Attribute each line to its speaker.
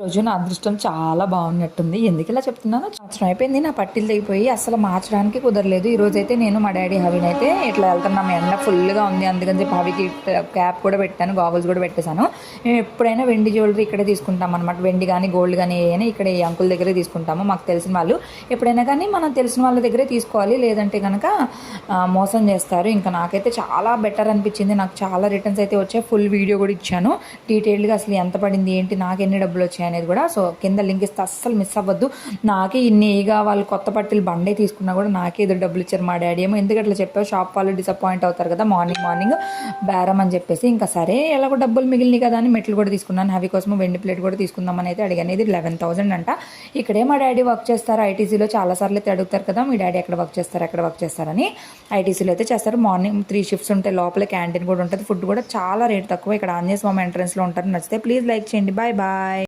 Speaker 1: రోజు నా అదృష్టం చాలా బాగున్నట్టుంది. ఎందుకు ఇలా చెప్తున్నాను సంవత్సరం అయిపోయింది. నా పట్టిలు తెగిపోయి అసలు మార్చడానికి కుదరలేదు. ఈ అయితే నేను మా డాడీ హవిని అయితే ఇట్లా వెళ్తున్నాం ఎండ ఫుల్గా ఉంది అందుకని చెప్పి హవికి క్యాప్ కూడా పెట్టాను గాగుల్స్ కూడా పెట్టేశాను. మేము ఎప్పుడైనా వెండి జ్యువెలరీ ఇక్కడే తీసుకుంటాం అనమాట వెండి కానీ గోల్డ్ కానీ ఏమైనా ఇక్కడ ఈ అంకుల్ దగ్గరే తీసుకుంటాము. మాకు తెలిసిన వాళ్ళు ఎప్పుడైనా కానీ మనం తెలిసిన వాళ్ళ దగ్గరే తీసుకోవాలి. లేదంటే కనుక మోసం చేస్తారు. ఇంకా నాకైతే చాలా బెటర్ అనిపించింది. నాకు చాలా రిటర్న్స్ అయితే వచ్చాయి. ఫుల్ వీడియో కూడా ఇచ్చాను. డీటెయిల్డ్గా అసలు ఎంత పడింది ఏంటి నాకు ఎన్ని డబ్బులు వచ్చాయి అనేది కూడా. సో కింద లింక్ ఇస్తే అస్సలు మిస్ అవ్వద్దు. నాకే ఇన్ని ఇక వాళ్ళు కొత్త పట్టిలు బండే తీసుకున్నా కూడా నాకే ఎదురు డబ్బులు ఇచ్చారు మా డాడీ ఏమో. ఎందుకు అట్లా చెప్పావు? షాప్ వాళ్ళు డిసప్పాయింట్ అవుతారు కదా మార్నింగ్ మార్నింగ్. బేరం అని చెప్పేసి. ఇంకా సరే ఎలాగో డబ్బులు మిగిలినాయి కదా అని మెట్లు కూడా తీసుకున్నాను. హవి కోసం వెండి ప్లేట్ కూడా తీసుకుందామని అయితే అడిగాను. ఇది లెవెన్ థౌసండ్ అంట. ఇక్కడే మా డాడీ వర్క్ చేస్తారు. ఐటీసీలో చాలా సార్లు అయితే అడుగుతారు కదా మీ డాడీ ఎక్కడ వర్క్ చేస్తారు ఎక్కడ వర్క్ చేస్తారని ఐటీసీలో అయితే చేస్తారు. మార్నింగ్ త్రీ షిఫ్ట్స్ ఉంటాయి లోపల క్యాంటీన్ కూడా ఉంటుంది. ఫుడ్ కూడా చాలా రేట్ తక్కువ. ఇక్కడ ఆంజనేయ స్వామి ఎంట్రన్స్లో ఉంటారు. నచ్చితే ప్లీజ్ లైక్ చేయండి. Bye bye.